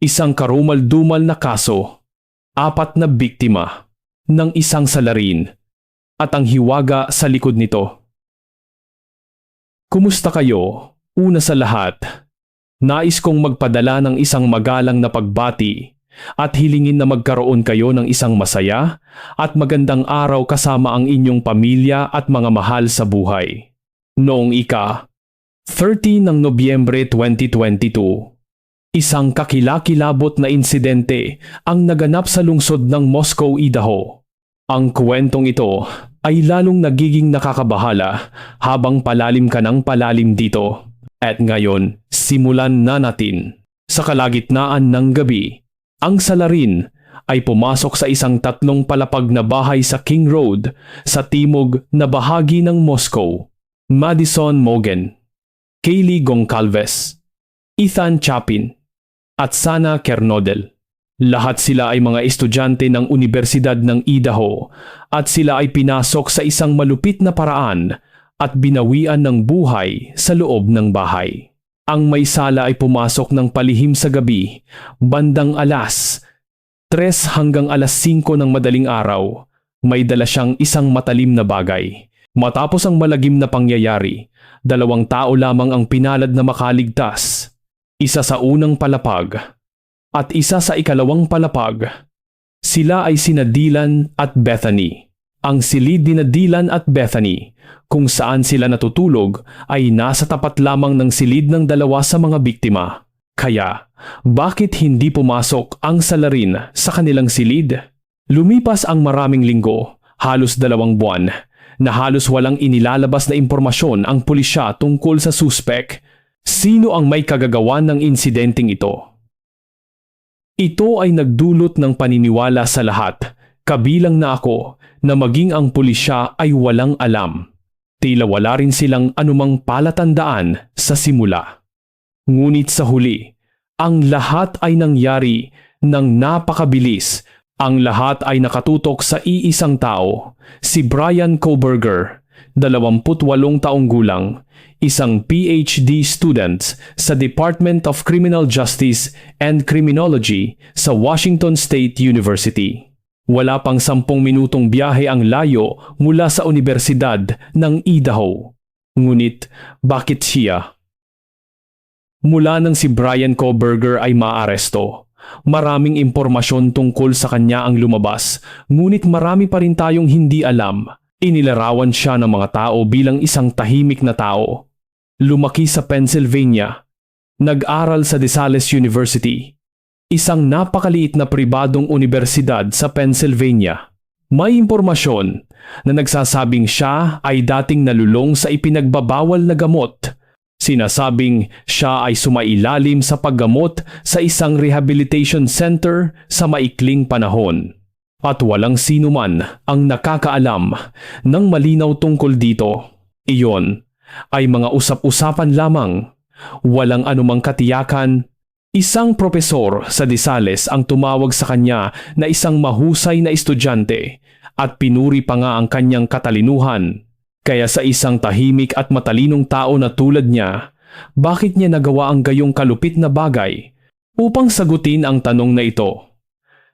Isang karumal-dumal na kaso, apat na biktima, ng isang salarin, at ang hiwaga sa likod nito. Kumusta kayo? Una sa lahat, nais kong magpadala ng isang magalang na pagbati at hilingin na magkaroon kayo ng isang masaya at magandang araw kasama ang inyong pamilya at mga mahal sa buhay. Noong ika, 30 ng Nobyembre 2022, isang kakilakilabot na insidente ang naganap sa lungsod ng Moscow, Idaho. Ang kwentong ito ay lalong nagiging nakakabahala habang palalim ka ng palalim dito. At ngayon, simulan na natin. Sa kalagitnaan ng gabi, ang salarin ay pumasok sa isang tatlong palapag na bahay sa King Road sa timog na bahagi ng Moscow. Madison Mogen, Kaylee Goncalves, Ethan Chapin, at Sana Kernodel. Lahat sila ay mga estudyante ng Universidad ng Idaho at sila ay pinasok sa isang malupit na paraan at binawian ng buhay sa loob ng bahay. Ang may sala ay pumasok ng palihim sa gabi, bandang alas 3 hanggang alas 5 ng madaling araw. May dala siyang isang matalim na bagay. Matapos ang malagim na pangyayari, dalawang tao lamang ang pinalad na makaligtas. Isa sa unang palapag at isa sa ikalawang palapag. Sila ay sina Dylan at Bethany. Ang silid ni Dylan at Bethany kung saan sila natutulog ay nasa tapat lamang ng silid ng dalawa sa mga biktima. Kaya, bakit hindi pumasok ang salarin sa kanilang silid? Lumipas ang maraming linggo, halos dalawang buwan, na halos walang inilalabas na impormasyon ang pulisya tungkol sa suspek. Sino ang may kagagawan ng insidenteng ito? Ito ay nagdulot ng paniniwala sa lahat, kabilang na ako, na maging ang pulisya ay walang alam. Tila wala rin silang anumang palatandaan sa simula. Ngunit sa huli, ang lahat ay nangyari ng napakabilis. Ang lahat ay nakatutok sa iisang tao, si Brian Koberger, 28 taong gulang, isang PhD student sa Department of Criminal Justice and Criminology sa Washington State University. Wala pang sampung minutong biyahe ang layo mula sa Universidad ng Idaho. Ngunit bakit siya? Mula nang si Brian Koberger ay maaresto, maraming impormasyon tungkol sa kanya ang lumabas, ngunit marami pa rin tayong hindi alam. Inilarawan siya ng mga tao bilang isang tahimik na tao. Lumaki sa Pennsylvania. Nag-aral sa DeSales University, isang napakaliit na pribadong universidad sa Pennsylvania. May impormasyon na nagsasabing siya ay dating nalulong sa ipinagbabawal na gamot. Sinasabing siya ay sumailalim sa paggamot sa isang rehabilitation center sa maikling panahon. At walang sino man ang nakakaalam ng malinaw tungkol dito. Iyon ay mga usap-usapan lamang. Walang anumang katiyakan Isang propesor sa Disales ang tumawag sa kanya na isang mahusay na estudyante at pinuri pa nga ang kanyang katalinuhan. Kaya sa isang tahimik at matalinong tao na tulad niya, bakit niya nagawa ang gayong kalupit na bagay? Upang sagutin ang tanong na ito,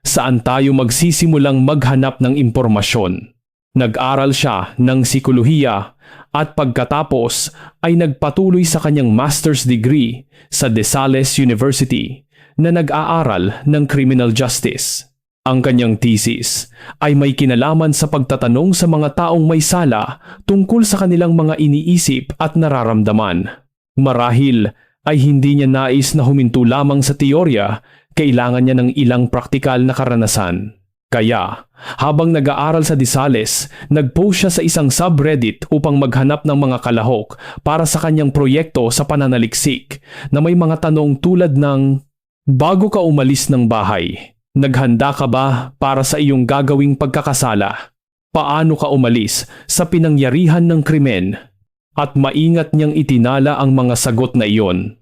saan tayo magsisimulang maghanap ng impormasyon? Nag-aral siya ng sikolohiya at pagkatapos ay nagpatuloy sa kanyang master's degree sa DeSales University na nag-aaral ng criminal justice. Ang kanyang thesis ay may kinalaman sa pagtatanong sa mga taong may sala tungkol sa kanilang mga iniisip at nararamdaman. Marahil ay hindi niya nais na huminto lamang sa teorya, kailangan niya ng ilang praktikal na karanasan. Kaya, habang nag-aaral sa Disales, nag-post siya sa isang subreddit upang maghanap ng mga kalahok para sa kanyang proyekto sa pananaliksik na may mga tanong tulad ng Bago ka umalis ng bahay, naghanda ka ba para sa iyong gagawing pagkakasala? Paano ka umalis sa pinangyarihan ng krimen? At maingat niyang itinala ang mga sagot na iyon.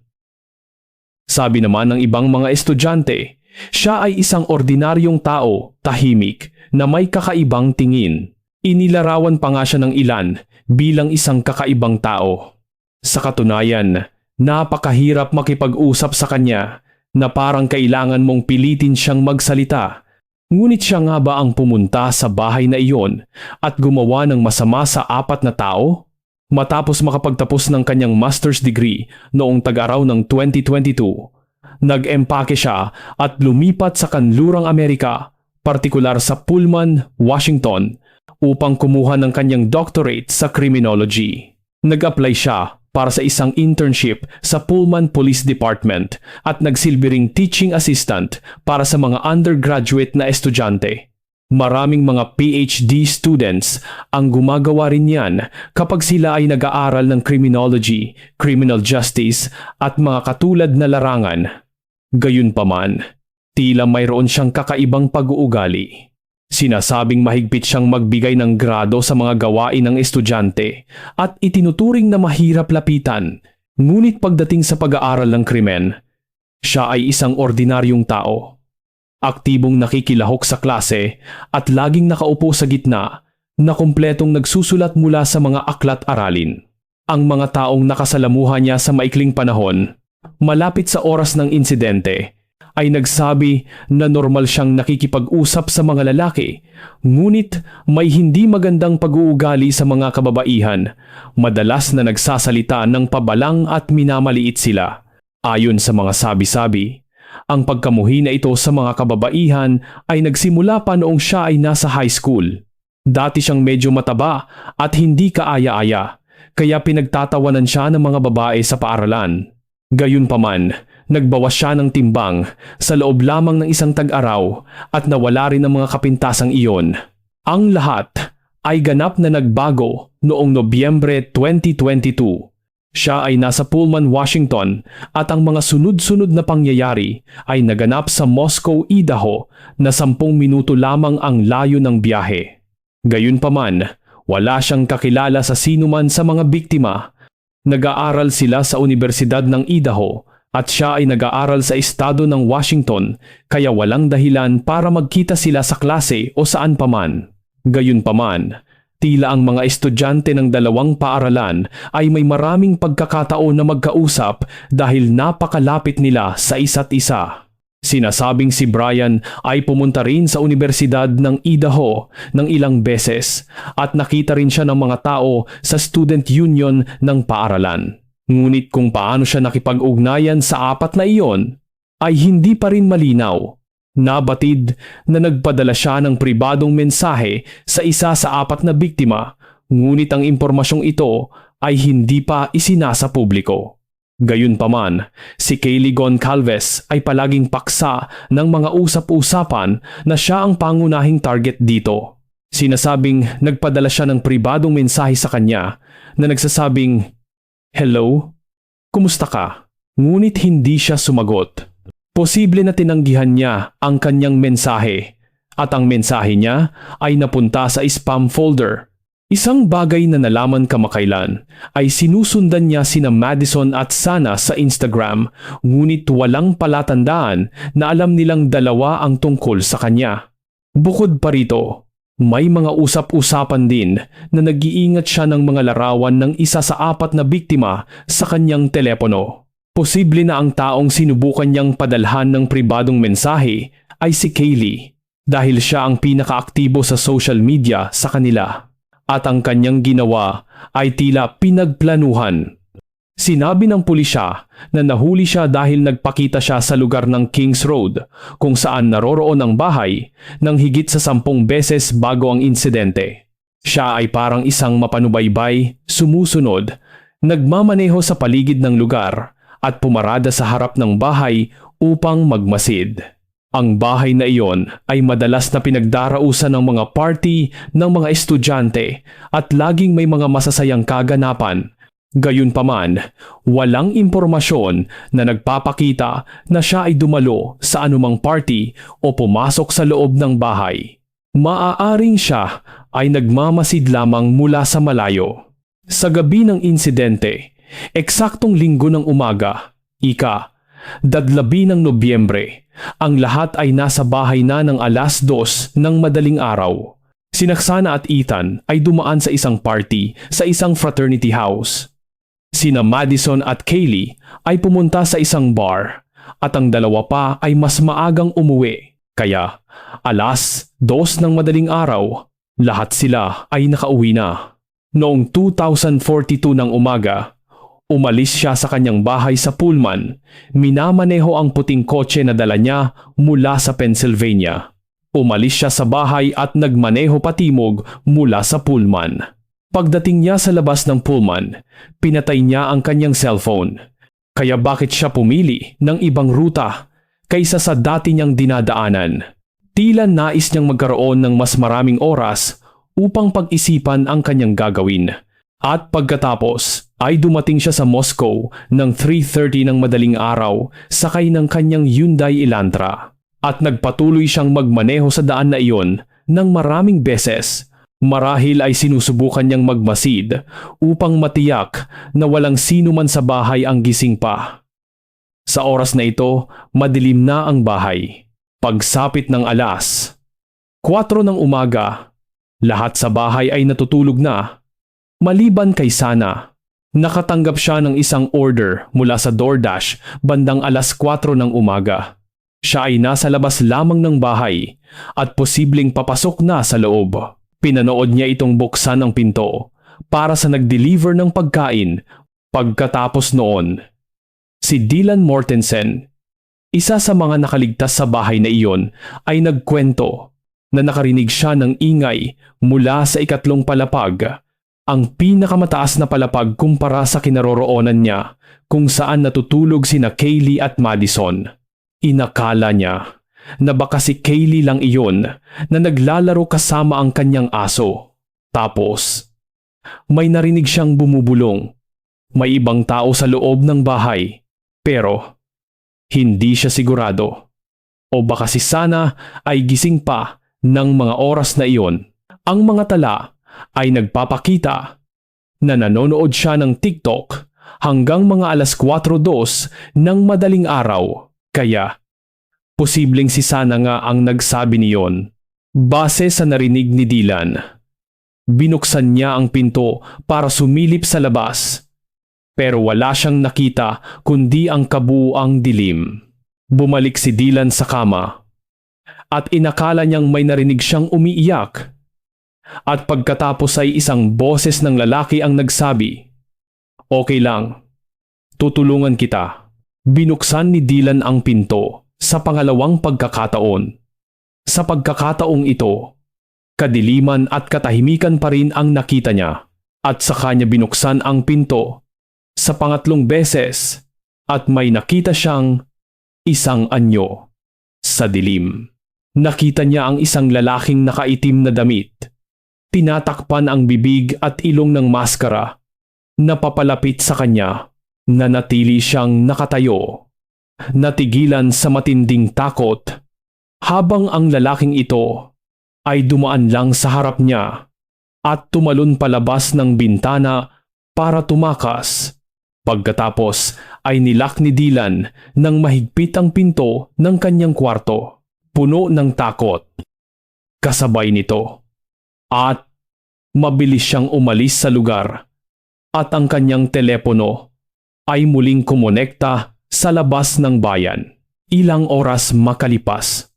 Sabi naman ng ibang mga estudyante, siya ay isang ordinaryong tao, tahimik, na may kakaibang tingin. Inilarawan pa nga siya ng ilan bilang isang kakaibang tao. Sa katunayan, napakahirap makipag-usap sa kanya na parang kailangan mong pilitin siyang magsalita. Ngunit siya nga ba ang pumunta sa bahay na iyon at gumawa ng masama sa apat na tao? Matapos makapagtapos ng kanyang master's degree noong tag-araw ng 2022, nag-empake siya at lumipat sa kanlurang Amerika, partikular sa Pullman, Washington, upang kumuha ng kanyang doctorate sa criminology. Nag-apply siya para sa isang internship sa Pullman Police Department at nagsilbi ring teaching assistant para sa mga undergraduate na estudyante. Maraming mga PhD students ang gumagawa rin yan kapag sila ay nag-aaral ng criminology, criminal justice at mga katulad na larangan. Gayunpaman, tila mayroon siyang kakaibang pag-uugali. Sinasabing mahigpit siyang magbigay ng grado sa mga gawain ng estudyante at itinuturing na mahirap lapitan. Ngunit pagdating sa pag-aaral ng krimen, siya ay isang ordinaryong tao. Aktibong nakikilahok sa klase at laging nakaupo sa gitna na kumpletong nagsusulat mula sa mga aklat aralin. Ang mga taong nakasalamuha niya sa maikling panahon, malapit sa oras ng insidente, ay nagsabi na normal siyang nakikipag-usap sa mga lalaki, ngunit may hindi magandang pag-uugali sa mga kababaihan, madalas na nagsasalita ng pabalang at minamaliit sila. Ayon sa mga sabi-sabi, ang pagkamuhi na ito sa mga kababaihan ay nagsimula pa noong siya ay nasa high school. Dati siyang medyo mataba at hindi kaaya-aya, kaya pinagtatawanan siya ng mga babae sa paaralan. Gayunpaman, nagbawas siya ng timbang sa loob lamang ng isang tag-araw at nawala rin ang mga kapintasang iyon. Ang lahat ay ganap na nagbago noong Nobyembre 2022. Siya ay nasa Pullman, Washington at ang mga sunod-sunod na pangyayari ay naganap sa Moscow, Idaho na sampung minuto lamang ang layo ng biyahe. Gayunpaman, wala siyang kakilala sa sinuman sa mga biktima. Nag-aaral sila sa Universidad ng Idaho at siya ay nag-aaral sa estado ng Washington kaya walang dahilan para magkita sila sa klase o saan paman. Gayunpaman, Tila ang mga estudyante ng dalawang paaralan ay may maraming pagkakataon na magkausap dahil napakalapit nila sa isa't isa. Sinasabing si Brian ay pumunta rin sa Universidad ng Idaho ng ilang beses at nakita rin siya ng mga tao sa student union ng paaralan. Ngunit kung paano siya nakipag-ugnayan sa apat na iyon ay hindi pa rin malinaw Nabatid na nagpadala siya ng pribadong mensahe sa isa sa apat na biktima, ngunit ang impormasyong ito ay hindi pa isinasa publiko. Gayunpaman, si Kaylee Goncalves ay palaging paksa ng mga usap-usapan na siya ang pangunahing target dito. Sinasabing nagpadala siya ng pribadong mensahe sa kanya na nagsasabing, Hello? Kumusta ka? Ngunit hindi siya sumagot. Posible na tinanggihan niya ang kanyang mensahe at ang mensahe niya ay napunta sa spam folder. Isang bagay na nalaman kamakailan ay sinusundan niya sina Madison at Sana sa Instagram ngunit walang palatandaan na alam nilang dalawa ang tungkol sa kanya. Bukod pa rito, may mga usap-usapan din na nag-iingat siya ng mga larawan ng isa sa apat na biktima sa kanyang telepono. Posible na ang taong sinubukan niyang padalhan ng pribadong mensahe ay si Kaylee dahil siya ang pinakaaktibo sa social media sa kanila at ang kanyang ginawa ay tila pinagplanuhan. Sinabi ng pulisya na nahuli siya dahil nagpakita siya sa lugar ng Kings Road kung saan naroroon ang bahay ng higit sa sampung beses bago ang insidente. Siya ay parang isang mapanubaybay, sumusunod, nagmamaneho sa paligid ng lugar at pumarada sa harap ng bahay upang magmasid. Ang bahay na iyon ay madalas na pinagdarausan ng mga party ng mga estudyante at laging may mga masasayang kaganapan. Gayunpaman, walang impormasyon na nagpapakita na siya ay dumalo sa anumang party o pumasok sa loob ng bahay. Maaaring siya ay nagmamasid lamang mula sa malayo. Sa gabi ng insidente, Eksaktong linggo ng umaga, ika, dadlabi ng Nobyembre, ang lahat ay nasa bahay na ng alas dos ng madaling araw. Sinaksana at Ethan ay dumaan sa isang party sa isang fraternity house. Sina Madison at Kaylee ay pumunta sa isang bar at ang dalawa pa ay mas maagang umuwi. Kaya alas dos ng madaling araw, lahat sila ay nakauwi na. Noong 2042 ng umaga, umalis siya sa kanyang bahay sa Pullman. Minamaneho ang puting kotse na dala niya mula sa Pennsylvania. Umalis siya sa bahay at nagmaneho patimog mula sa Pullman. Pagdating niya sa labas ng Pullman, pinatay niya ang kanyang cellphone. Kaya bakit siya pumili ng ibang ruta kaysa sa dati niyang dinadaanan? Tila nais niyang magkaroon ng mas maraming oras upang pag-isipan ang kanyang gagawin. At pagkatapos ay dumating siya sa Moscow ng 3.30 ng madaling araw sakay ng kanyang Hyundai Elantra. At nagpatuloy siyang magmaneho sa daan na iyon ng maraming beses. Marahil ay sinusubukan niyang magmasid upang matiyak na walang sino man sa bahay ang gising pa. Sa oras na ito, madilim na ang bahay. Pagsapit ng alas, 4 ng umaga, lahat sa bahay ay natutulog na. Maliban kay Sana, nakatanggap siya ng isang order mula sa DoorDash bandang alas 4 ng umaga. Siya ay nasa labas lamang ng bahay at posibleng papasok na sa loob. Pinanood niya itong buksan ang pinto para sa nag-deliver ng pagkain pagkatapos noon. Si Dylan Mortensen, isa sa mga nakaligtas sa bahay na iyon ay nagkwento na nakarinig siya ng ingay mula sa ikatlong palapag, ang pinakamataas na palapag kumpara sa kinaroroonan niya kung saan natutulog sina Kaylee at Madison. Inakala niya na baka si Kaylee lang iyon na naglalaro kasama ang kanyang aso. Tapos, may narinig siyang bumubulong. May ibang tao sa loob ng bahay, pero hindi siya sigurado. O baka si Sana ay gising pa ng mga oras na iyon. Ang mga tala ay nagpapakita na nanonood siya ng TikTok hanggang mga alas 4.02 ng madaling araw. Kaya, posibleng si Sana nga ang nagsabi niyon. Base sa narinig ni Dylan, binuksan niya ang pinto para sumilip sa labas. Pero wala siyang nakita kundi ang kabuuang dilim. Bumalik si Dylan sa kama at inakala niyang may narinig siyang umiiyak. At pagkatapos ay isang boses ng lalaki ang nagsabi, Okay lang, tutulungan kita. Binuksan ni Dylan ang pinto sa pangalawang pagkakataon. Sa pagkakataong ito, kadiliman at katahimikan pa rin ang nakita niya at sa kanya binuksan ang pinto sa pangatlong beses at may nakita siyang isang anyo sa dilim. Nakita niya ang isang lalaking nakaitim na damit. Tinatakpan ang bibig at ilong ng maskara. Napapalapit sa kanya Nanatili siyang nakatayo, natigilan sa matinding takot, habang ang lalaking ito ay dumaan lang sa harap niya at tumalon palabas ng bintana para tumakas. Pagkatapos ay nilak ni Dylan ng mahigpit ang pinto ng kanyang kwarto, puno ng takot. Kasabay nito. At mabilis siyang umalis sa lugar at ang kanyang telepono ay muling kumonekta sa labas ng bayan. Ilang oras makalipas.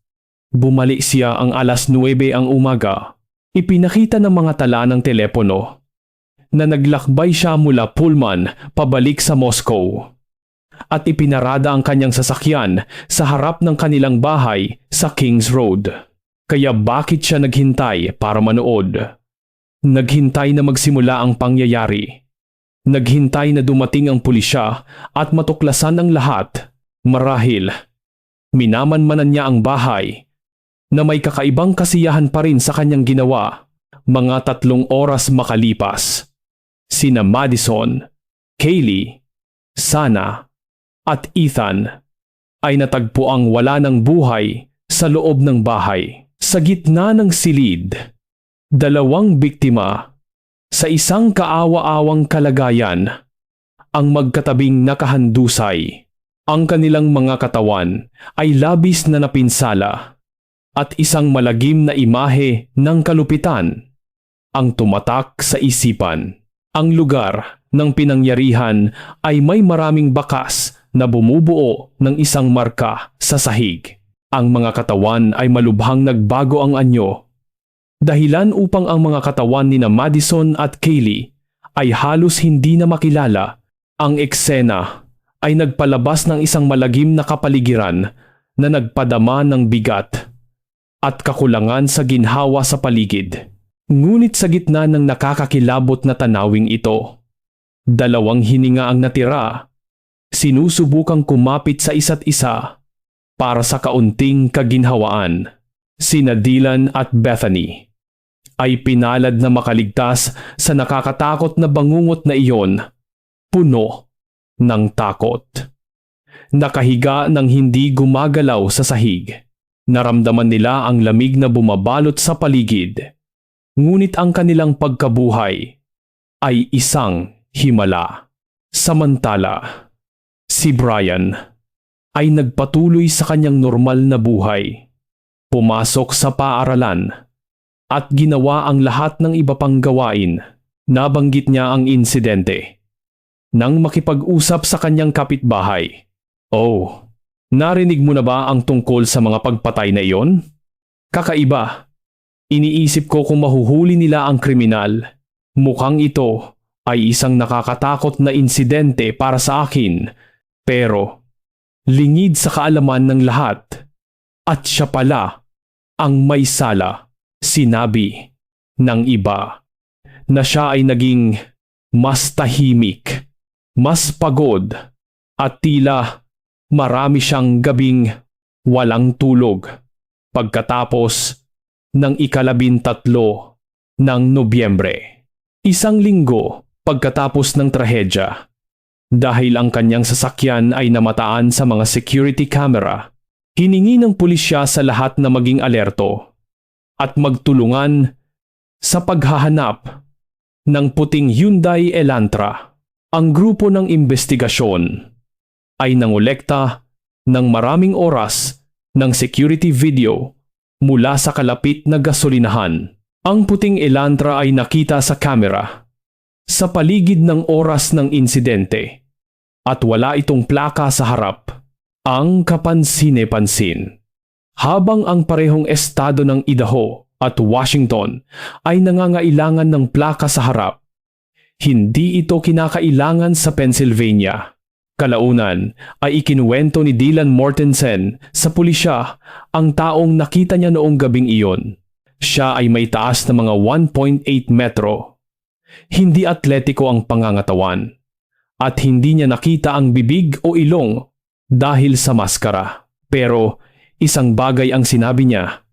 Bumalik siya ang alas 9 ang umaga. Ipinakita ng mga tala ng telepono na naglakbay siya mula Pullman pabalik sa Moscow. At ipinarada ang kanyang sasakyan sa harap ng kanilang bahay sa Kings Road. Kaya bakit siya naghintay para manood? Naghintay na magsimula ang pangyayari Naghintay na dumating ang pulisya at matuklasan ang lahat. Marahil, minamanmanan niya ang bahay na may kakaibang kasiyahan pa rin sa kanyang ginawa mga tatlong oras makalipas. Sina Madison, Kaylee, Sana, at Ethan ay natagpo ang wala ng buhay sa loob ng bahay. Sa gitna ng silid, dalawang biktima sa isang kaawa-awang kalagayan, ang magkatabing nakahandusay. Ang kanilang mga katawan ay labis na napinsala at isang malagim na imahe ng kalupitan ang tumatak sa isipan. Ang lugar ng pinangyarihan ay may maraming bakas na bumubuo ng isang marka sa sahig. Ang mga katawan ay malubhang nagbago ang anyo. Dahilan upang ang mga katawan ni na Madison at Kaylee ay halos hindi na makilala, ang eksena ay nagpalabas ng isang malagim na kapaligiran na nagpadama ng bigat at kakulangan sa ginhawa sa paligid. Ngunit sa gitna ng nakakakilabot na tanawing ito, dalawang hininga ang natira. Sinusubukang kumapit sa isa't isa para sa kaunting kaginhawaan. Sina Dylan at Bethany ay pinalad na makaligtas sa nakakatakot na bangungot na iyon, puno ng takot. Nakahiga ng hindi gumagalaw sa sahig. Naramdaman nila ang lamig na bumabalot sa paligid. Ngunit ang kanilang pagkabuhay ay isang himala. Samantala, si Brian ay nagpatuloy sa kanyang normal na buhay. Pumasok sa paaralan at ginawa ang lahat ng iba pang gawain. Nabanggit niya ang insidente. Nang makipag-usap sa kanyang kapitbahay. Oh, narinig mo na ba ang tungkol sa mga pagpatay na iyon? Kakaiba. Iniisip ko kung mahuhuli nila ang kriminal. Mukhang ito ay isang nakakatakot na insidente para sa akin. Pero, lingid sa kaalaman ng lahat. At siya pala ang may sala. Sinabi ng iba na siya ay naging mas tahimik, mas pagod, at tila marami siyang gabing walang tulog pagkatapos ng ikalabintatlo ng Nobyembre. Isang linggo pagkatapos ng trahedya. Dahil ang kanyang sasakyan ay namataan sa mga security camera, hiningi ng pulisya sa lahat na maging alerto at magtulungan sa paghahanap ng puting Hyundai Elantra. Ang grupo ng investigasyon ay nangolekta ng maraming oras ng security video mula sa kalapit na gasolinahan. Ang puting Elantra ay nakita sa kamera sa paligid ng oras ng insidente at wala itong plaka sa harap. Ang kapansine-pansin. Habang ang parehong estado ng Idaho at Washington ay nangangailangan ng plaka sa harap, hindi ito kinakailangan sa Pennsylvania. Kalaunan ay ikinuwento ni Dylan Mortensen sa pulisya ang taong nakita niya noong gabing iyon. Siya ay may taas na mga 1.8 metro. Hindi atletiko ang pangangatawan at hindi niya nakita ang bibig o ilong dahil sa maskara. Pero isang bagay ang sinabi niya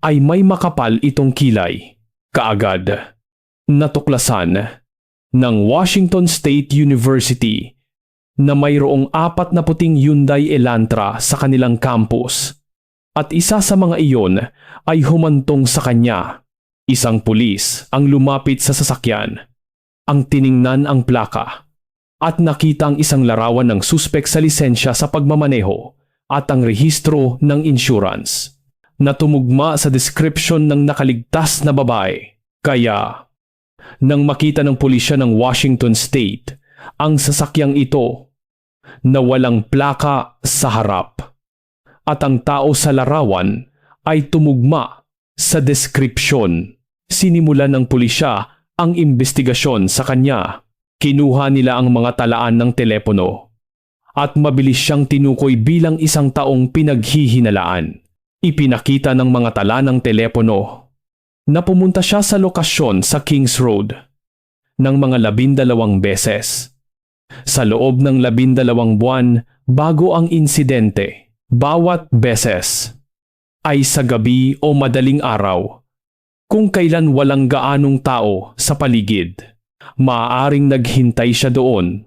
ay may makapal itong kilay. Kaagad, natuklasan ng Washington State University na mayroong apat na puting Hyundai Elantra sa kanilang campus at isa sa mga iyon ay humantong sa kanya. Isang pulis ang lumapit sa sasakyan, ang tiningnan ang plaka at nakita ang isang larawan ng suspek sa lisensya sa pagmamaneho at ang rehistro ng insurance na tumugma sa description ng nakaligtas na babae. Kaya, nang makita ng pulisya ng Washington State ang sasakyang ito na walang plaka sa harap at ang tao sa larawan ay tumugma sa description. Sinimulan ng pulisya ang investigasyon sa kanya Kinuha nila ang mga talaan ng telepono at mabilis siyang tinukoy bilang isang taong pinaghihinalaan. Ipinakita ng mga tala ng telepono na pumunta siya sa lokasyon sa Kings Road ng mga labindalawang beses. Sa loob ng labindalawang buwan bago ang insidente, bawat beses ay sa gabi o madaling araw kung kailan walang gaanong tao sa paligid maaaring naghintay siya doon.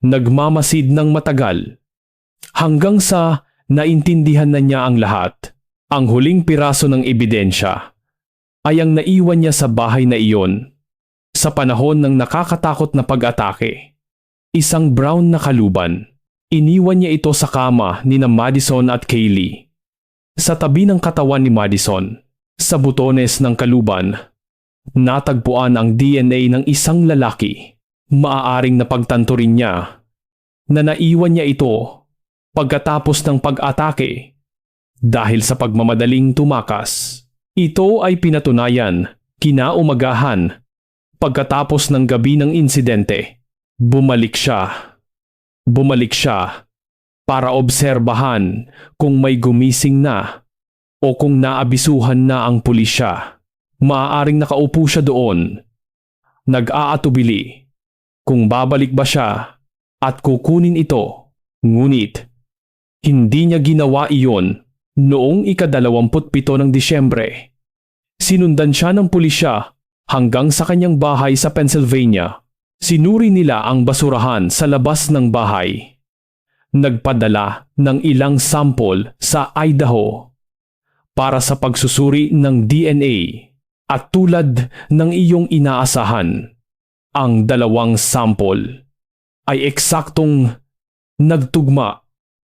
Nagmamasid ng matagal. Hanggang sa naintindihan na niya ang lahat. Ang huling piraso ng ebidensya ay ang naiwan niya sa bahay na iyon sa panahon ng nakakatakot na pag-atake. Isang brown na kaluban. Iniwan niya ito sa kama ni na Madison at Kaylee. Sa tabi ng katawan ni Madison, sa butones ng kaluban natagpuan ang DNA ng isang lalaki. Maaaring napagtanto rin niya na naiwan niya ito pagkatapos ng pag-atake dahil sa pagmamadaling tumakas. Ito ay pinatunayan kinaumagahan pagkatapos ng gabi ng insidente. Bumalik siya. Bumalik siya para obserbahan kung may gumising na o kung naabisuhan na ang pulisya. Maaaring nakaupo siya doon. Nag-aatubili kung babalik ba siya at kukunin ito. Ngunit, hindi niya ginawa iyon noong ikadalawamputpito ng Disyembre. Sinundan siya ng pulisya hanggang sa kanyang bahay sa Pennsylvania. Sinuri nila ang basurahan sa labas ng bahay. Nagpadala ng ilang sample sa Idaho para sa pagsusuri ng DNA at tulad ng iyong inaasahan, ang dalawang sample ay eksaktong nagtugma.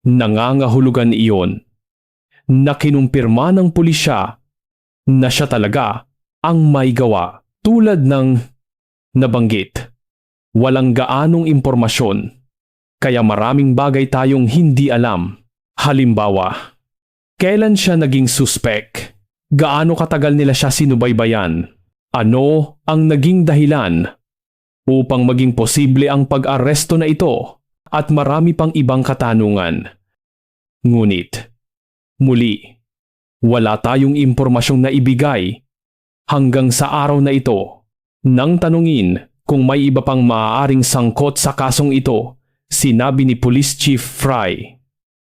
Nangangahulugan iyon na kinumpirma ng pulisya na siya talaga ang may gawa tulad ng nabanggit. Walang gaanong impormasyon kaya maraming bagay tayong hindi alam. Halimbawa, kailan siya naging suspect? Gaano katagal nila siya sinubaybayan? Ano ang naging dahilan upang maging posible ang pag-aresto na ito at marami pang ibang katanungan? Ngunit, muli, wala tayong impormasyong na ibigay hanggang sa araw na ito. Nang tanungin kung may iba pang maaaring sangkot sa kasong ito, sinabi ni Police Chief Fry,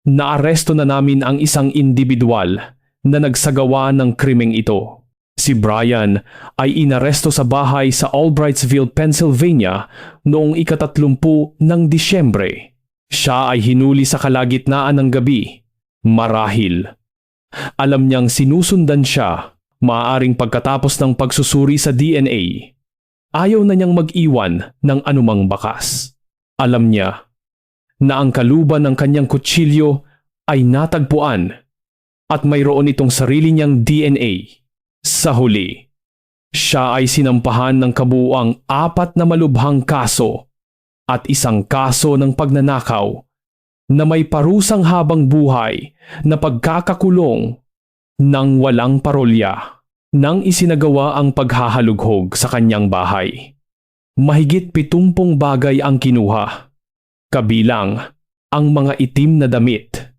Naaresto na namin ang isang individual na nagsagawa ng krimeng ito. Si Brian ay inaresto sa bahay sa Albrightsville, Pennsylvania noong ikatatlumpu ng Disyembre. Siya ay hinuli sa kalagitnaan ng gabi. Marahil. Alam niyang sinusundan siya, maaaring pagkatapos ng pagsusuri sa DNA. Ayaw na niyang mag-iwan ng anumang bakas. Alam niya na ang kaluban ng kanyang kutsilyo ay natagpuan at mayroon itong sarili niyang DNA. Sa huli, siya ay sinampahan ng kabuuang apat na malubhang kaso at isang kaso ng pagnanakaw na may parusang habang buhay na pagkakakulong ng walang parolya nang isinagawa ang paghahalughog sa kanyang bahay. Mahigit pitumpong bagay ang kinuha, kabilang ang mga itim na damit,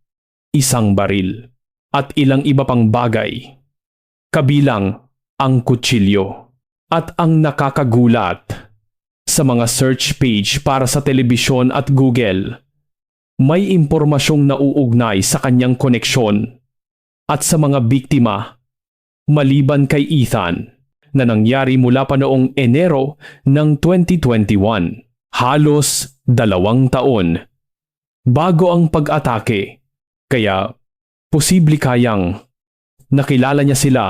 isang baril, at ilang iba pang bagay, kabilang ang kutsilyo. At ang nakakagulat, sa mga search page para sa telebisyon at Google, may impormasyong nauugnay sa kanyang koneksyon at sa mga biktima maliban kay Ethan na nangyari mula pa noong Enero ng 2021. Halos dalawang taon bago ang pag-atake. Kaya posible kayang nakilala niya sila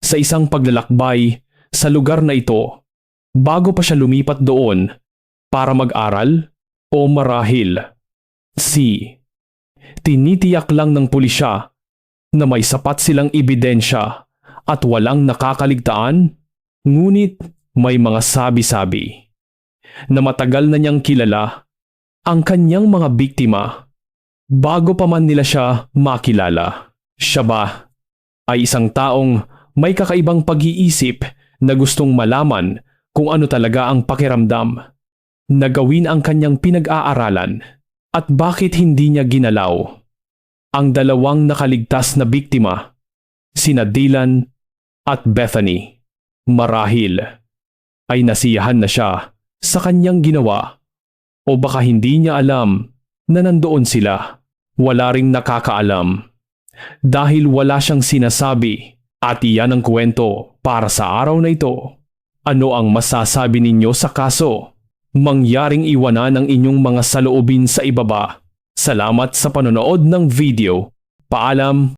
sa isang paglalakbay sa lugar na ito bago pa siya lumipat doon para mag-aral o marahil. C. Tinitiyak lang ng pulisya na may sapat silang ebidensya at walang nakakaligtaan, ngunit may mga sabi-sabi na matagal na niyang kilala ang kanyang mga biktima bago pa man nila siya makilala. Siya ba ay isang taong may kakaibang pag-iisip na gustong malaman kung ano talaga ang pakiramdam na gawin ang kanyang pinag-aaralan at bakit hindi niya ginalaw ang dalawang nakaligtas na biktima, sina Dylan at Bethany. Marahil ay nasiyahan na siya sa kanyang ginawa o baka hindi niya alam na nandoon sila. Wala ring nakakaalam dahil wala siyang sinasabi at iyan ang kwento para sa araw na ito. Ano ang masasabi ninyo sa kaso? Mangyaring iwanan ang inyong mga saloobin sa ibaba. Salamat sa panonood ng video. Paalam!